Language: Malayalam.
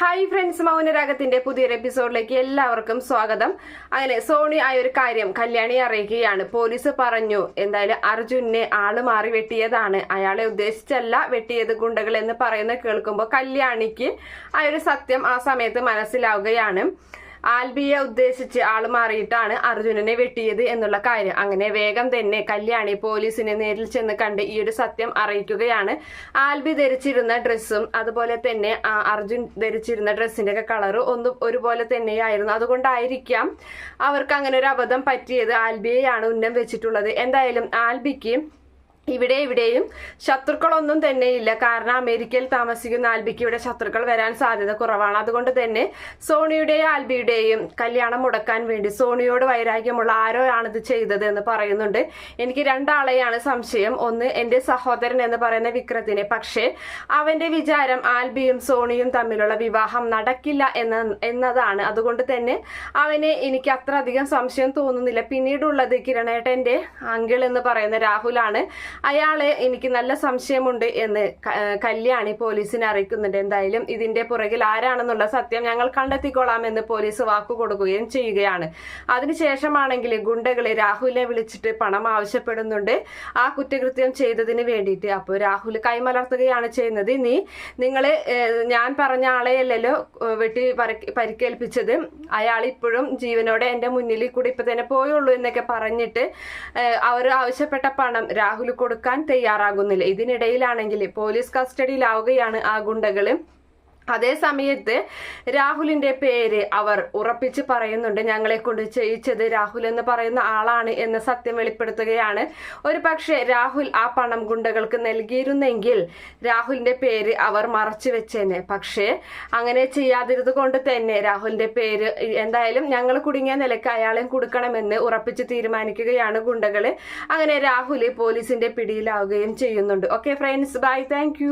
ഹായ് ഫ്രണ്ട്സ് മൗനരാഗത്തിന്റെ പുതിയൊരു എപ്പിസോഡിലേക്ക് എല്ലാവർക്കും സ്വാഗതം. അങ്ങനെ സോണി ആ ഒരു കാര്യം കല്യാണി അറിയിക്കുകയാണ്. പോലീസ് പറഞ്ഞു എന്തായാലും അർജുനെ ആൾ മാറി വെട്ടിയതാണ്. അയാളെ ഉദ്ദേശിച്ചല്ല വെട്ടിയത് ഗുണ്ടകൾ എന്ന് പറയുന്നത് കേൾക്കുമ്പോൾ കല്യാണിക്ക് ആ ഒരു സത്യം ആ സമയത്ത് മനസ്സിലാവുകയാണ്. ആൽബിയെ ഉദ്ദേശിച്ച് ആൾ മാറിയിട്ടാണ് അർജുനനെ വെട്ടിയത് എന്നുള്ള കാര്യം. അങ്ങനെ വേഗം തന്നെ കല്യാണി പോലീസിനെ നേരിൽ ചെന്ന് കണ്ട് ഈ ഒരു സത്യം അറിയിക്കുകയാണ്. ആൽബി ധരിച്ചിരുന്ന ഡ്രസ്സും അതുപോലെ തന്നെ അർജുൻ ധരിച്ചിരുന്ന ഡ്രസ്സിന്റെ ഒക്കെ കളറ് ഒന്നും ഒരുപോലെ തന്നെയായിരുന്നു. അതുകൊണ്ടായിരിക്കാം അവർക്ക് അങ്ങനെ ഒരു അബദ്ധം പറ്റിയത്. ആൽബിയെയാണ് ഉന്നം വെച്ചിട്ടുള്ളത്. എന്തായാലും ആൽബിക്ക് ഇവിടെ ഇവിടെയും ശത്രുക്കളൊന്നും തന്നെ ഇല്ല. കാരണം അമേരിക്കയിൽ താമസിക്കുന്ന ആൽബിക്ക് ഇവിടെ ശത്രുക്കൾ വരാൻ സാധ്യത കുറവാണ്. അതുകൊണ്ട് തന്നെ സോണിയുടെയും ആൽബിയുടെയും കല്യാണം മുടക്കാൻ വേണ്ടി സോണിയോട് വൈരാഗ്യമുള്ള ആരോ ആണിത് ചെയ്തത് എന്ന് പറയുന്നുണ്ട്. എനിക്ക് രണ്ടാളെയാണ് സംശയം. ഒന്ന് എന്റെ സഹോദരൻ എന്ന് പറയുന്ന വിക്രത്തിനെ. പക്ഷേ അവന്റെ വിചാരം ആൽബിയും സോണിയും തമ്മിലുള്ള വിവാഹം നടക്കില്ല എന്ന എന്നതാണ്. അതുകൊണ്ട് തന്നെ അവനെ എനിക്ക് അത്ര അധികം സംശയം തോന്നുന്നില്ല. പിന്നീടുള്ളത് കിരണേട്ടന്റെ അങ്കിൾ എന്ന് പറയുന്ന രാഹുലാണ്. അയാളെ എനിക്ക് നല്ല സംശയമുണ്ട് എന്ന് കല്യാണി പോലീസിനെ അറിയിക്കുന്നുണ്ട്. എന്തായാലും ഇതിന്റെ പുറകിൽ ആരാണെന്നുള്ള സത്യം ഞങ്ങൾ കണ്ടെത്തിക്കൊള്ളാം എന്ന് പോലീസ് വാക്കു കൊടുക്കുകയും ചെയ്യുകയാണ്. അതിനുശേഷമാണെങ്കിൽ ഗുണ്ടകളെ രാഹുലിനെ വിളിച്ചിട്ട് പണം ആവശ്യപ്പെടുന്നുണ്ട്. ആ കുറ്റകൃത്യം ചെയ്തതിന് വേണ്ടിയിട്ട്. അപ്പോൾ രാഹുൽ കൈമലർത്തുകയാണ് ചെയ്യുന്നത്. നീ നിങ്ങൾ ഞാൻ പറഞ്ഞ ആളെയല്ലല്ലോ വെട്ടി പരിക്കേൽപ്പിച്ചത്. അയാൾ ഇപ്പോഴും ജീവനോടെ എന്റെ മുന്നിൽ കൂടി ഇപ്പൊ തന്നെ പോയുള്ളൂ എന്നൊക്കെ പറഞ്ഞിട്ട് അവർ ആവശ്യപ്പെട്ട പണം രാഹുൽ കൊടുക്കാൻ തയ്യാറാകുന്നില്ല. ഇതിനിടയിലാണെങ്കിൽ പോലീസ് കസ്റ്റഡിയിലാവുകയാണ് ആ ഗുണ്ടകൾ. അതേ സമയത്ത് രാഹുലിന്റെ പേര് അവർ ഉറപ്പിച്ച് പറയുന്നുണ്ട്. ഞങ്ങളെ കൊണ്ട് ചെയ്യിച്ചത് രാഹുൽ എന്ന് പറയുന്ന ആളാണ് എന്ന് സത്യം വെളിപ്പെടുത്തുകയാണ്. ഒരു പക്ഷേ രാഹുൽ ആ പണം ഗുണ്ടകൾക്ക് നൽകിയിരുന്നെങ്കിൽ രാഹുലിന്റെ പേര് അവർ മറച്ചു വെച്ചേനെ. പക്ഷേ അങ്ങനെ ചെയ്യാതിരുന്നത് കൊണ്ട് തന്നെ രാഹുലിന്റെ പേര് എന്തായാലും ഞങ്ങൾ കുടുങ്ങിയ നിലയ്ക്ക് അയാളെ കൊടുക്കണമെന്ന് ഉറപ്പിച്ച് തീരുമാനിക്കുകയാണ് ഗുണ്ടകൾ. അങ്ങനെ രാഹുൽ പോലീസിന്റെ പിടിയിലാവുകയും ചെയ്യുന്നുണ്ട്. Okay friends bye thank